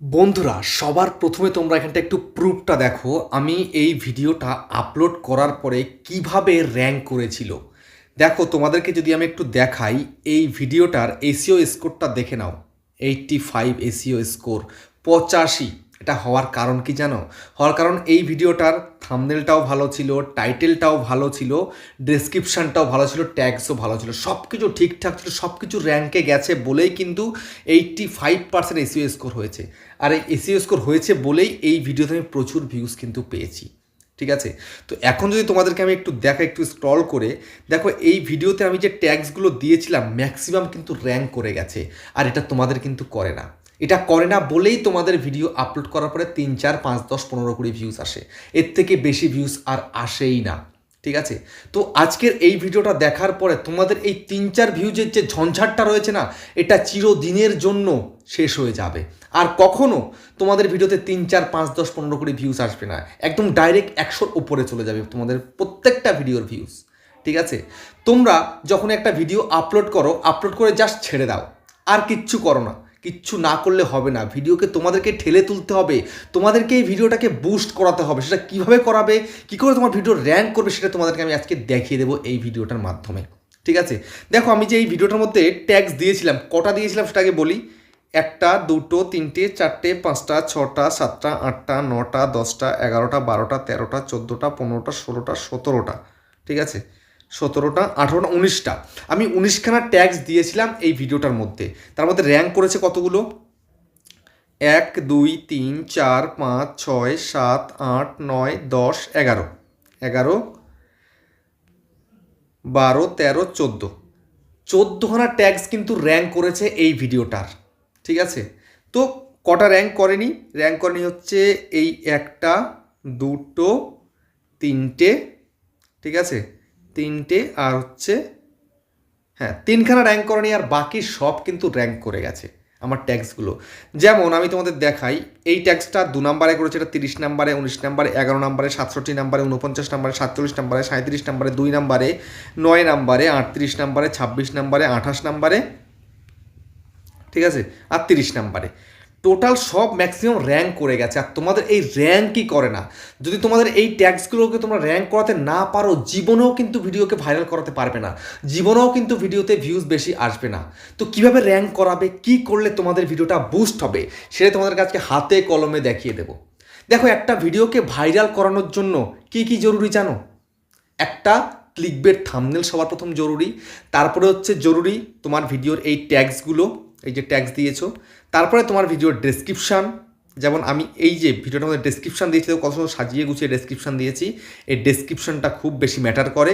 বন্ধুরা, সবার প্রথমে তোমরা এখানটা একটু প্রুফটা দেখো। আমি এই ভিডিওটা আপলোড করার পরে কীভাবে র্যাঙ্ক করেছিল। দেখো, তোমাদেরকে যদি আমি একটু দেখাই, এই ভিডিওটার এসিও স্কোরটা দেখে নাও। এইটটি ফাইভ এসিও স্কোর পঁচাশি। এটা হওয়ার কারণ কি জানো? হওয়ার কারণ এই ভিডিওটার থামনেলটাও ভালো ছিল টাইটেলটাও ভালো ছিল ডেসক্রিপশানটাও ভালো ছিল ট্যাগসও ভালো ছিল সব কিছু ঠিকঠাক ছিল সব কিছু র্যাঙ্কে গেছে বলেই কিন্তু eighty five percent SEO score হয়েছে। আর এই এসিও স্কোর হয়েছে বলেই এই ভিডিওতে আমি প্রচুর ভিউজ কিন্তু পেয়েছি। ঠিক আছে? তো এখন যদি তোমাদেরকে আমি একটু দেখা, একটু স্ক্রল করে, দেখো এই ভিডিওতে আমি যে ট্যাগসগুলো দিয়েছিলাম ম্যাক্সিমাম কিন্তু র্যাঙ্ক করে গেছে। আর এটা তোমাদের কিন্তু করে না। এটা করে না বলেই তোমাদের ভিডিও আপলোড করার পরে তিন, চার, পাঁচ, দশ, পনেরো, কুড়ি ভিউজ আসে। এর থেকে বেশি ভিউজ আর আসেই না। ঠিক আছে? তো আজকের এই ভিডিওটা দেখার পরে তোমাদের এই তিন, চার ভিউজের যে ঝঞ্ঝাটটা রয়েছে না, এটা চিরদিনের জন্য শেষ হয়ে যাবে। আর কখনো তোমাদের ভিডিওতে তিন, চার, পাঁচ, দশ, পনেরো, কুড়ি ভিউজ আসবে না। একদম ডাইরেক্ট একশোর উপরে চলে যাবে তোমাদের প্রত্যেকটা ভিডিওর ভিউজ ঠিক আছে? তোমরা যখন একটা ভিডিও আপলোড করো আপলোড করে জাস্ট ছেড়ে দাও। আর কিচ্ছু করো না। কিচ্ছু না করলে হবে না। ভিডিওকে তোমাদেরকে ঠেলে তুলতে হবে। তোমাদেরকে এই ভিডিওটাকে বুস্ট করাতে হবে। সেটা কীভাবে করাবে? কি করে তোমার ভিডিও র্যাঙ্ক করবে? সেটা তোমাদেরকে আমি আজকে দেখিয়ে দেবো এই ভিডিওটার মাধ্যমে। ঠিক আছে? দেখো, আমি যে এই ভিডিওটার মধ্যে ট্যাক্স দিয়েছিলাম, কটা দিয়েছিলাম সেটাকে বলি। একটা, দুটো, তিনটে, চারটে, পাঁচটা, ছটা, সাতটা, আটটা, নটা, দশটা, এগারোটা, বারোটা, তেরোটা, চোদ্দোটা, পনেরোটা, ষোলোটা, সতেরোটা। ঠিক আছে? সতেরোটা, আঠেরোটা, উনিশটা। আমি উনিশখানা ট্যাক্স দিয়েছিলাম এই ভিডিওটার মধ্যে। তার মধ্যে র্যাঙ্ক করেছে কতগুলো? এক, দুই, তিন, চার, পাঁচ, ছয়, সাত, আট, নয়, দশ, এগারো। এগারো, বারো, তেরো, চোদ্দ। চোদ্দোখানা ট্যাক্স কিন্তু র্যাঙ্ক করেছে এই ভিডিওটার। ঠিক আছে? তো কটা র্যাঙ্ক করেনি? র্যাঙ্ক করেনি হচ্ছে এই একটা, দুটো, তিনটে। ঠিক আছে? তিনটে আর হচ্ছে হ্যাঁ তিনখানা র্যাঙ্ক করেনি আর বাকি সব কিন্তু র্যাঙ্ক করে গেছে আমার ট্যাক্সগুলো যেমন আমি তোমাদের দেখাই, এই ট্যাক্সটা দু নম্বরে করেছে, এটা তিরিশ নম্বরে উনিশ নম্বরে এগারো নম্বরে সাতষট্টি নম্বরে উনপঞ্চাশ নম্বরে সাতচল্লিশ নম্বরে সাঁত্রিশ নম্বরে দুই নম্বরে নয় নম্বরে আটত্রিশ নম্বরে ছাব্বিশ নম্বরে আঠাশ নম্বরে ঠিক আছে, আর তিরিশ নাম্বারে টোটাল সব ম্যাক্সিমাম র্যাঙ্ক করে গেছে। আর তোমাদের এই র্যাঙ্কই করে না। যদি তোমাদের এই ট্যাক্সগুলোকে তোমরা র্যাঙ্ক করাতে না পারো, জীবনেও কিন্তু ভিডিওকে ভাইরাল করাতে পারবে না। জীবনেও কিন্তু ভিডিওতে ভিউজ বেশি আসবে না। তো কীভাবে র্যাঙ্ক করাবে, কি করলে তোমাদের ভিডিওটা বুস্ট হবে, সেটা তোমাদের কাছে হাতে কলমে দেখিয়ে দেবো। দেখো, একটা ভিডিওকে ভাইরাল করানোর জন্য কি কি জরুরি জানো? একটা ক্লিকবেট থামনেল সবার প্রথম জরুরি। তারপরে হচ্ছে জরুরি তোমার ভিডিওর এই ট্যাগসগুলো এই যে ট্যাক্স দিয়েছ। তারপরে তোমার ভিডিওর ডেসক্রিপশান যেমন আমি এই যে ভিডিওটার মধ্যে ডেসক্রিপশান দিয়েছি কত সাজিয়ে গুছিয়ে ডেসক্রিপশান দিয়েছি। এই ডেসক্রিপশানটা খুব বেশি ম্যাটার করে।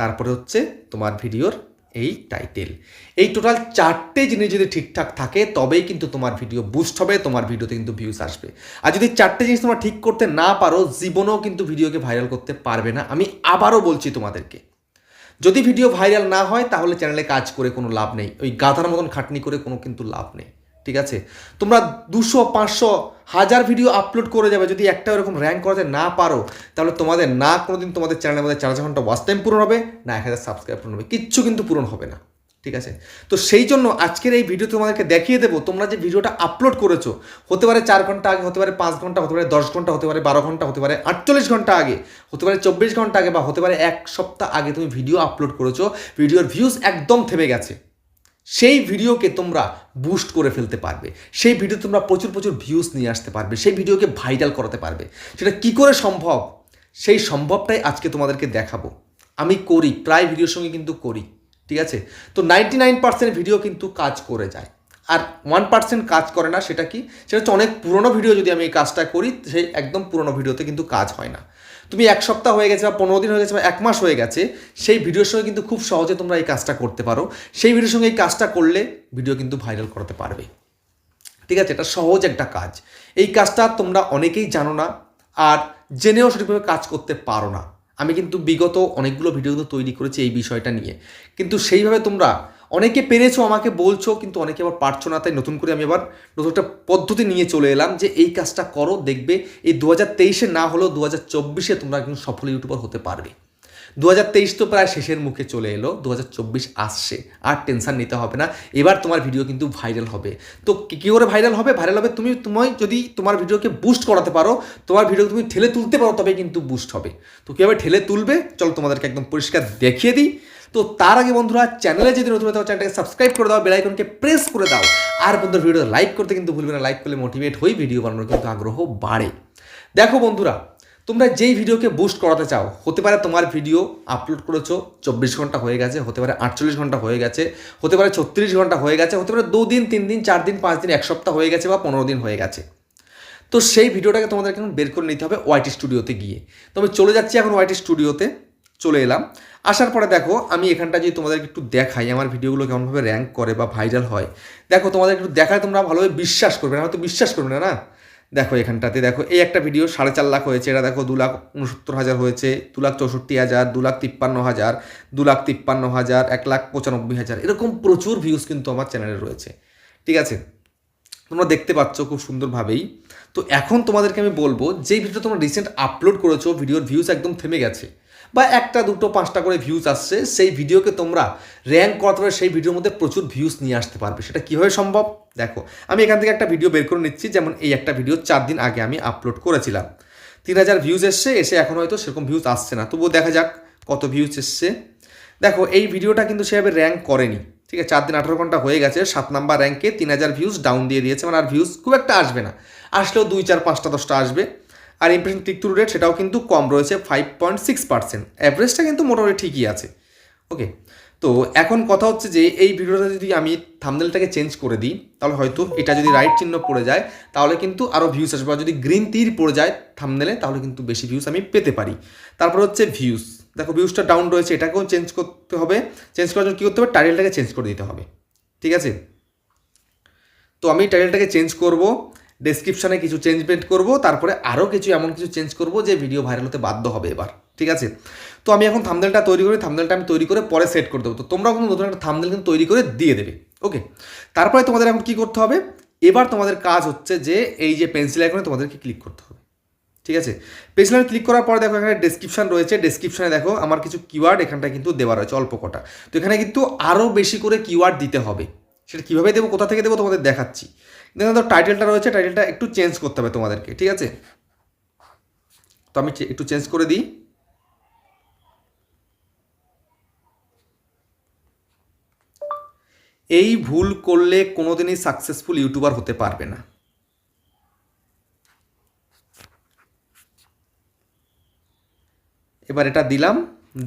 তারপরে হচ্ছে তোমার ভিডিওর এই টাইটেল এই টোটাল চারটে জিনিস যদি ঠিকঠাক থাকে, তবেই কিন্তু তোমার ভিডিও বুস্ট হবে, তোমার ভিডিওতে কিন্তু ভিউজ আসবে। আর যদি চারটে জিনিস তোমরা ঠিক করতে না পারো, জীবনেও কিন্তু ভিডিওকে ভাইরাল করতে পারবে না। আমি আবারও বলছি তোমাদেরকে যদি ভিডিও ভাইরাল না হয়, তাহলে চ্যানেলে কাজ করে কোনো লাভ নেই। ওই গাধার মতন খাটনি করে কোনো কিন্তু লাভ নেই। ঠিক আছে? তোমরা দুশো, পাঁচশো, হাজার ভিডিও আপলোড করে যাবে। যদি একটা ওরকম র্যাঙ্ক করাতে না পারো, তাহলে তোমাদের না কোনোদিন তোমাদের চ্যানেলের মধ্যে চার হাজার ঘণ্টা ওয়াচ টাইম পূরণ হবে, না এক হাজার সাবস্ক্রাইব পূরণ হবে। কিচ্ছু কিন্তু পূরণ হবে না। ঠিক আছে? তো সেই জন্য আজকের এই ভিডিও তোমাদেরকে দেখিয়ে দেবো, তোমরা যে ভিডিওটা আপলোড করেছ, হতে পারে চার ঘণ্টা আগে, হতে পারে পাঁচ ঘণ্টা, হতে পারে দশ ঘণ্টা, হতে পারে বারো ঘণ্টা, হতে পারে আটচল্লিশ ঘণ্টা আগে, হতে পারে চব্বিশ ঘণ্টা আগে বা হতে পারে এক সপ্তাহ আগে তুমি ভিডিও আপলোড করেছ ভিডিওর ভিউজ একদম থেমে গেছে। সেই ভিডিওকে তোমরা বুস্ট করে ফেলতে পারবে। সেই ভিডিও তোমরা প্রচুর প্রচুর ভিউজ নিয়ে আসতে পারবে। সেই ভিডিওকে ভাইরাল করাতে পারবে। সেটা কি করে সম্ভব? সেই সম্ভবটাই আজকে তোমাদেরকে দেখাবো। আমি করি, প্রায় ভিডিওর সঙ্গে কিন্তু করি। ঠিক আছে? তো নাইনটি নাইন পার্সেন্ট ভিডিও কিন্তু কাজ করে যায়। আর ওয়ান পার্সেন্ট কাজ করে না, সেটা কি? সেটা হচ্ছে অনেক পুরনো ভিডিও যদি আমি এই কাজটা করি, সেই একদম পুরনো ভিডিওতে কিন্তু কাজ হয় না। তুমি এক সপ্তাহ হয়ে গেছে বা পনেরো দিন হয়ে গেছে বা এক মাস হয়ে গেছে, সেই ভিডিওর সঙ্গে কিন্তু খুব সহজে তোমরা এই কাজটা করতে পারো। সেই ভিডিওর সঙ্গে এই কাজটা করলে ভিডিও কিন্তু ভাইরাল করতে পারবে। ঠিক আছে? এটা সহজ একটা কাজ। এই কাজটা তোমরা অনেকেই জানো না, আর জেনেও সঠিকভাবে কাজ করতে পারো না। আমি কিন্তু বিগত অনেকগুলো ভিডিও কিন্তু তৈরি করেছি এই বিষয়টা নিয়ে। কিন্তু সেইভাবে তোমরা অনেকে পেরেছ আমাকে বলছো, কিন্তু অনেকে আবার পারছ না, তাই নতুন করে আমি আবার নতুন একটা পদ্ধতি নিয়ে চলে এলাম যে এই কাজটা করো, দেখবে এই দু হাজার তেইশে না হলেও দু হাজার চব্বিশে তোমরা কিন্তু সফল ইউটিউবার হতে পারবে। দু হাজার তেইশ তো প্রায় শেষের মুখে চলে এলো দু হাজার চব্বিশ আসছে, আর টেনশন নিতে হবে না। এবার তোমার ভিডিও কিন্তু ভাইরাল হবে। তো কি করে ভাইরাল হবে? ভাইরাল হবে তুমি তুমি যদি তোমার ভিডিওকে বুস্ট করাতে পারো, তোমার ভিডিও তুমি ঠেলে তুলতে পারো তবে কিন্তু বুস্ট হবে। তো কীভাবে ঠেলে তুলবে? চলো তোমাদেরকে একদম পরিষ্কার দেখিয়ে দিই। তো তার আগে বন্ধুরা চ্যানেলে যদি নতুন চ্যানেলটাকে সাবস্ক্রাইব করে দাও বেলাইকনকে প্রেস করে দাও। আর বন্ধুরা ভিডিও লাইক করতে কিন্তু ভুলবে না। লাইক করলে মোটিভেট হই ভিডিও বানানোর কিন্তু আগ্রহ বাড়ে। দেখো বন্ধুরা তোমরা যেই ভিডিওকে বুস্ট করাতে চাও, হতে পারে তোমার ভিডিও আপলোড করেছ, চব্বিশ ঘণ্টা হয়ে গেছে, হতে পারে আটচল্লিশ ঘণ্টা হয়ে গেছে, হতে পারে ছত্রিশ ঘণ্টা হয়ে গেছে, হতে পারে দুদিন তিন দিন চার দিন পাঁচ দিন এক সপ্তাহ হয়ে গেছে বা পনেরো দিন হয়ে গেছে। তো সেই ভিডিওটাকে তোমাদেরকে এখন বের করে নিতে হবে ওয়াইটি স্টুডিওতে গিয়ে। তো আমি চলে যাচ্ছি এখন ওয়াইটি স্টুডিওতে চলে এলাম। আসার পরে দেখো, আমি এখানটা যদি তোমাদেরকে একটু দেখাই, আমার ভিডিওগুলো কেমনভাবে র্যাঙ্ক করে বা ভাইরাল হয়, দেখো তোমাদের একটু দেখায় তোমরা ভালোভাবে বিশ্বাস করবে না, হয়তো বিশ্বাস করবে না না? দেখো এখানটাতে, দেখো, এই একটা ভিডিও সাড়ে চার লাখ হয়েছে। এটা দেখো, দু লাখ উনসত্তর হাজার হয়েছে, দু লাখ চৌষট্টি হাজার, দু লাখ তিপ্পান্ন হাজার, দু লাখ তিপ্পান্ন হাজার, এক লাখ পঁচানব্বই হাজার। এরকম প্রচুর ভিউজ কিন্তু আমার চ্যানেলে রয়েছে। ঠিক আছে? তোমরা দেখতে পাচ্ছ খুব সুন্দরভাবেই। তো এখন তোমাদেরকে আমি বলব যে ভিডিও তোমরা রিসেন্ট আপলোড করেছ ভিডিওর ভিউজ একদম থেমে গেছে। বা একটা, দুটো, পাঁচটা করে ভিউজ আসছে, সেই ভিডিওকে তোমরা র্যাঙ্ক করাতে পারবে, সেই ভিডিওর মধ্যে প্রচুর ভিউজ নিয়ে আসতে পারবে। সেটা কীভাবে সম্ভব? দেখো, আমি এখান থেকে একটা ভিডিও বের করে নিচ্ছি, যেমন এই একটা ভিডিও চার দিন আগে আমি আপলোড করেছিলাম। তিন হাজার ভিউজ এসছে, এসে এখন হয়তো সেরকম ভিউজ আসছে না। তবুও দেখা যাক কত ভিউজ এসছে। দেখো, এই ভিডিওটা কিন্তু সেভাবে র্যাঙ্ক করেনি। ঠিক আছে, চার দিন আঠারো ঘণ্টা হয়ে গেছে, সাত নাম্বার র্যাঙ্কে তিন হাজার ভিউজ ডাউন দিয়ে দিয়েছে মানে আর ভিউজ খুব একটা আসবে না। আসলেও দুই, চার, পাঁচটা, দশটা আসবে। আর ইমপ্রেশন ক্লিক থ্রু রেট সেটাও কিন্তু কম রয়েছে ফাইভ পয়েন্ট সিক্স পার্সেন্ট অ্যাভারেজটা কিন্তু মোটামুটি ঠিকই আছে। ওকে তো এখন কথা হচ্ছে যে এই ভিডিওটা যদি আমি থামনেলটাকে চেঞ্জ করে দিই, তাহলে হয়তো এটা যদি রাইট চিহ্ন পড়ে যায়, তাহলে কিন্তু আরও ভিউজ আসবে। আর যদি গ্রিন তীর পড়ে যায় থামনেলে তাহলে কিন্তু বেশি ভিউজ আমি পেতে পারি। তারপর হচ্ছে ভিউজ দেখো ভিউজটা ডাউন রয়েছে, এটাকেও চেঞ্জ করতে হবে। চেঞ্জ করার জন্য কী করতে হবে? টাইটেলটাকে চেঞ্জ করে দিতে হবে। ঠিক আছে? তো আমি টাইটেলটাকে চেঞ্জ করব। ডেসক্রিপশানে কিছু চেঞ্জমেন্ট করব, তারপরে আরও কিছু এমন কিছু চেঞ্জ করব যে ভিডিও ভাইরাল হতে বাধ্য হবে এবার, ঠিক আছে? তো আমি এখন থামদেলটা তৈরি করি থামদেলটা আমি তৈরি করে পরে সেট করে দেবো। তো তোমরাও কিন্তু নতুন একটা থামদেল কিন্তু তৈরি করে দিয়ে দেবে ওকে তারপরে তোমাদের এখন কী করতে হবে? এবার তোমাদের কাজ হচ্ছে যে এই যে পেন্সিল আইকনে তোমাদেরকে ক্লিক করতে হবে, ঠিক আছে? পেন্সিল আইকনে ক্লিক করার পরে দেখো এখানে ডেসক্রিপশন রয়েছে ডেসক্রিপশনে দেখো আমার কিছু কিওয়ার্ড এখানটায় কিন্তু দেওয়া রয়েছে, অল্প কটা। তো এখানে কিন্তু আরও বেশি করে কিওয়ার্ড দিতে হবে। সেটা কীভাবে দেবো, কোথা থেকে দেবো তোমাদের দেখাচ্ছি। দেখুন তো টাইটেলটা রয়েছে টাইটেলটা একটু চেঞ্জ করতে হবে তোমাদেরকে, ঠিক আছে? তো আমি একটু চেঞ্জ করে দিই। এই ভুল করলে কোনোদিনই সাকসেসফুল ইউটিউবার হতে পারবে না। এবার এটা দিলাম,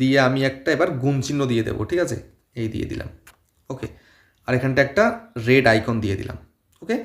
দিয়ে আমি একটা এবার গুণ চিহ্ন দিয়ে দেবো, ঠিক আছে? এই দিয়ে দিলাম। ওকে আর এখানটা একটা রেড আইকন দিয়ে দিলাম। ওকে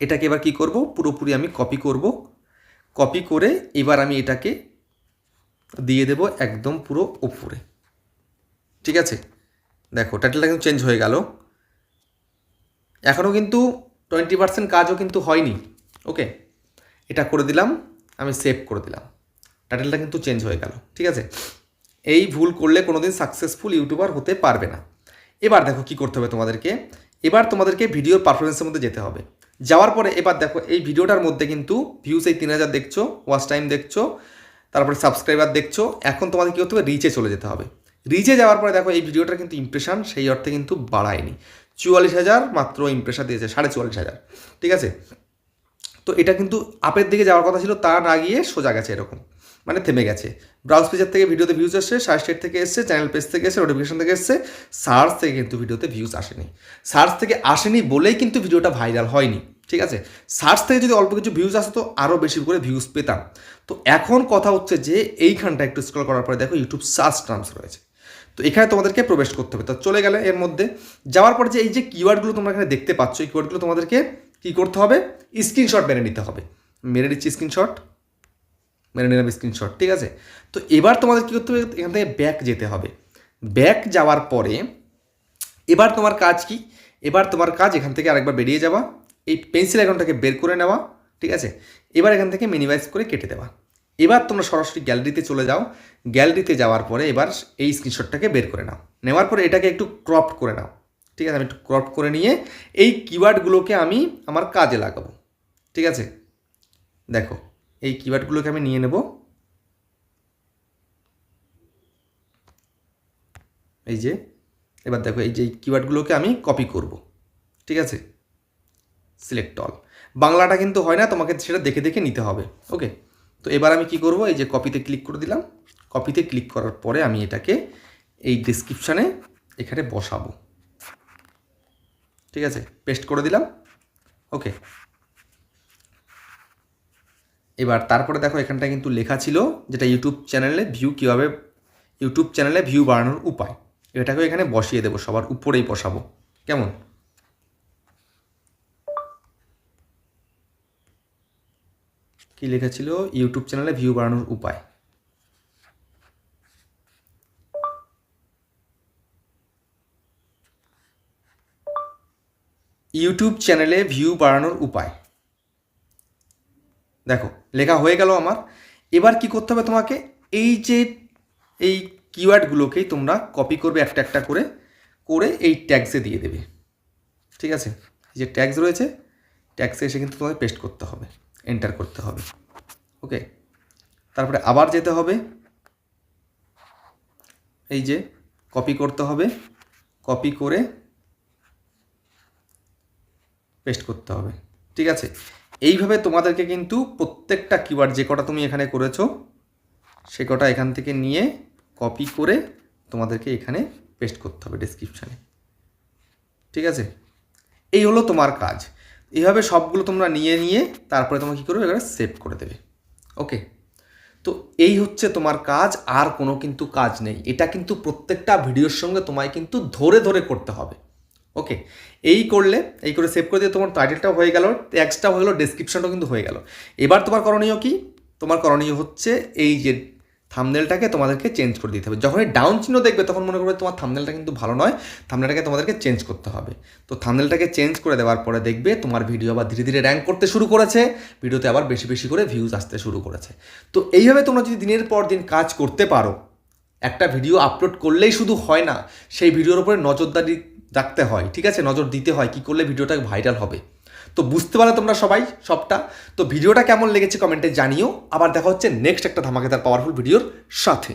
এটাকে এবার কি করব? পুরোপুরি আমি কপি করব। কপি করে এবার আমি এটাকে দিয়ে দেব একদম পুরো উপরে। ঠিক আছে? দেখো টাইটেলটা কিন্তু চেঞ্জ হয়ে গেল। এখনও কিন্তু টোয়েন্টি পার্সেন্ট কাজও কিন্তু হয়নি। ওকে এটা করে দিলাম, আমি সেভ করে দিলাম। টাইটেলটা কিন্তু চেঞ্জ হয়ে গেল। ঠিক আছে? এই ভুল করলে কোনোদিন সাকসেসফুল ইউটিউবার হতে পারবে না। এবার দেখো কি করতে হবে তোমাদেরকে। এবার তোমাদেরকে ভিডিওর পারফরমেন্সের মধ্যে যেতে হবে। যাওয়ার পরে এবার দেখো, এই ভিডিওটার মধ্যে কিন্তু ভিউস এই তিন হাজার দেখছ ওয়াচ টাইম দেখছ, তারপরে সাবস্ক্রাইবার দেখছ, এখন তোমাদের কী করতে হবে? রিচে চলে যেতে হবে। রিচে যাওয়ার পরে দেখো, এই ভিডিওটার কিন্তু ইমপ্রেশন সেই অর্থে কিন্তু বাড়ায়নি। চুয়াল্লিশ হাজার মাত্র ইমপ্রেশন দিয়েছে, সাড়ে চুয়াল্লিশ হাজার, ঠিক আছে? তো এটা কিন্তু আপের দিকে যাওয়ার কথা ছিল, তা না গিয়ে সোজা গেছে এরকম। মানে থেমে গেছে। ব্রাউজ পেজের থেকে ভিডিওতে ভিউজ এসছে সার্চ স্টেট থেকে এসছে চ্যানেল পেজ থেকে এসছে নোটিফিকেশন থেকে এসছে সার্চ থেকে কিন্তু ভিডিওতে ভিউজ আসেনি। সার্চ থেকে আসেনি বলেই কিন্তু ভিডিওটা ভাইরাল হয়নি, ঠিক আছে? সার্চ থেকে যদি অল্প কিছু ভিউজ আসতো আরও বেশি করে ভিউজ পেতাম। তো এখন কথা হচ্ছে যে, এইখানটা একটু স্ক্রল করার পরে দেখো ইউটিউব সার্চ টার্মস রয়েছে। তো এখানে তোমাদেরকে প্রবেশ করতে হবে। তো চলে গেলে এর মধ্যে, যাওয়ার পর যে এই যে কিওয়ার্ডগুলো তোমরা এখানে দেখতে পাচ্ছ, এই কিওয়ার্ডগুলো তোমাদেরকে কী করতে হবে? স্ক্রিনশট মেরে নিতে হবে। মেরে নিচ্ছি স্ক্রিনশট মেরে নিলাম স্ক্রিনশট ঠিক আছে? তো এবার তোমাদের কী করতে হবে? এখান থেকে ব্যাক যেতে হবে। ব্যাক যাওয়ার পরে এবার তোমার কাজ কি? এবার তোমার কাজ এখান থেকে আরেকবার বেরিয়ে যাওয়া, এই পেন্সিল অ্যাকাউন্টটাকে বের করে নেওয়া, ঠিক আছে? এবার এখান থেকে মিনিমাইজ করে কেটে দেওয়া। এবার তোমরা সরাসরি গ্যালারিতে চলে যাও। গ্যালারিতে যাওয়ার পরে এবার এই স্ক্রিনশটটাকে বের করে নাও। নেওয়ার পরে এটাকে একটু ক্রপ করে নাও। ঠিক আছে? আমি একটু ক্রপ করে নিয়ে এই কিওয়ার্ডগুলোকে আমি আমার কাজে লাগাবো। ঠিক আছে? দেখো। এই কিওয়ার্ডগুলোকে আমি নিয়ে নেব। এই যে, এবার দেখো, এই যে কিওয়ার্ডগুলোকে আমি কপি করব। ঠিক আছে? সিলেক্ট অল বাংলাটা কিন্তু হয় না, তোমাকে সেটা দেখে দেখে নিতে হবে। ওকে তো এবার আমি কি করব? এই যে কপিতে ক্লিক করে দিলাম। কপিতে ক্লিক করার পরে আমি এটাকে এই ডিসক্রিপশানে এখানে বসাবো। ঠিক আছে? পেস্ট করে দিলাম। ওকে এবার তারপরে দেখো এখানটা কিন্তু লেখা ছিল যেটা ইউটিউব চ্যানেলে ভিউ কীভাবে ইউটিউব চ্যানেলে ভিউ বাড়ানোর উপায়। এটাকেও এখানে বসিয়ে দেবো, সবার উপরেই বসাবো। কেমন? কি লেখা ছিল? ইউটিউব চ্যানেলে ভিউ বাড়ানোর উপায়। ইউটিউব চ্যানেলে ভিউ বাড়ানোর উপায়। দেখো, লেখা হয়ে গেল আমার। এবার কি করতে হবে তোমাকে? এই যে, এই কিওয়ার্ডগুলোকেই তোমরা কপি করবে একটা একটা করে করে এই ট্যাক্সে দিয়ে দেবে। ঠিক আছে? যে ট্যাক্স রয়েছে ট্যাক্সে এসে কিন্তু তোমাদের পেস্ট করতে হবে এন্টার করতে হবে। ওকে তারপরে আবার যেতে হবে। এই যে কপি করতে হবে কপি করে পেস্ট করতে হবে। ঠিক আছে? এইভাবে তোমাদেরকে কিন্তু প্রত্যেকটা কিওয়ার্ড যে কটা তুমি এখানে করেছ, সে কটা এখান থেকে নিয়ে কপি করে তোমাদেরকে এখানে পেস্ট করতে হবে ডেসক্রিপশানে ঠিক আছে? এই হলো তোমার কাজ। এইভাবে সবগুলো তোমরা নিয়ে নিয়ে তারপরে তোমরা কী করবে? এখানে সেভ করে দেবে। ওকে তো এই হচ্ছে তোমার কাজ, আর কোনো কিন্তু কাজ নেই। এটা কিন্তু প্রত্যেকটা ভিডিওর সঙ্গে তোমায় কিন্তু ধরে ধরে করতে হবে। ওকে এই করলে, এই করে সেভ করে দিয়ে তোমার টাইটেলটাও হয়ে গেল ট্যাক্সটাও হয়ে গেলো ডেসক্রিপশনটাও কিন্তু হয়ে গেল। এবার তোমার করণীয় কি? তোমার করণীয় হচ্ছে এই যে থামনেলটাকে তোমাদেরকে চেঞ্জ করে দিতে হবে। যখনই ডাউন চিহ্ন দেখবে, তখন মনে করবে তোমার থামনেলটা কিন্তু ভালো নয় থামনেলটাকে তোমাদেরকে চেঞ্জ করতে হবে। তো থামনেলটাকে চেঞ্জ করে দেওয়ার পরে দেখবে তোমার ভিডিও আবার ধীরে ধীরে র্যাঙ্ক করতে শুরু করেছে ভিডিওতে আবার বেশি বেশি করে ভিউজ আসতে শুরু করেছে। তো এইভাবে তোমরা যদি দিনের পর দিন কাজ করতে পারো, একটা ভিডিও আপলোড করলেই শুধু হয় না, সেই ভিডিওর উপরে নজরদারি রাখতে হয়, ঠিক আছে? নজর দিতে হয় কি করলে ভিডিওটা ভাইরাল হবে। তো বুঝতে পারো তোমরা সবাই সবটা। তো ভিডিওটা কেমন লেগেছে কমেন্টে জানিও। আবার দেখা হচ্ছে নেক্সট একটা ধামাকেদার পাওয়ারফুল ভিডিওর সাথে।